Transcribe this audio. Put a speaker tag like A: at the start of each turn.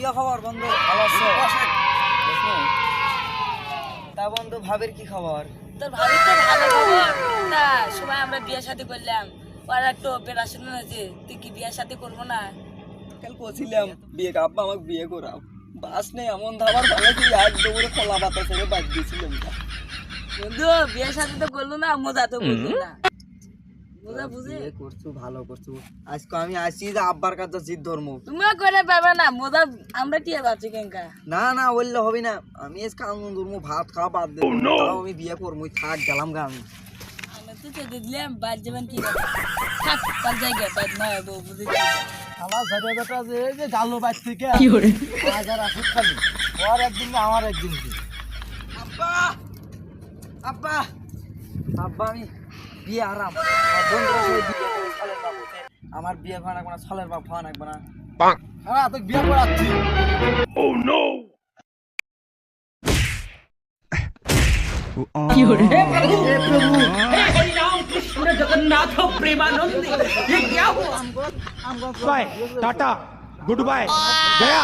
A: কি খবর বন্ধু।
B: ভালো আছো?
A: তা বন্ধু ভাবের কি খবর?
C: তোর ভাবি তো ভালো খবর। তা সময় আমরা বিয়ে শাদী করলাম। ওর একটু অপারেশন হয়েছে। তুই কি বিয়ে শাদী করব না?
B: কাল কছিলাম বিয়ে আব্বা আমাকে বিয়ে করাও। বাস নেই এমন ধাবার ভালো কি এক দৌড়ে খোলা বাদ দিয়েছিলাম।
C: বন্ধু বিয়ে শাদী তো করল না মজা তো করল না।
A: করছ ভালো করছ। আজকে আমি আসি যে আব্বার কাছে জিদ ধর্ম।
C: তুমিও করে পাবে না মজা আমরা টিয়া পাচ্ছি কেনকা
A: না না বললে হবে না। আমি আজকে আনন্দ ধর্ম ভাত খাওয়া বাদ দেবো। আমি বিয়ে করব থাক গেলাম গা আমি। আব্বা আমি বিয়ে আরাম আর বন্ধুরা সবাই বিয়ে করে ছলের বাপ হতে। আমার বিয়ে ভাড়া লাগবে না ছলের বাপ ভাড়া লাগবে না হ্যাঁ তুই বিয়ে করাচ্ছি
D: बाय टाटा गुड बाय गया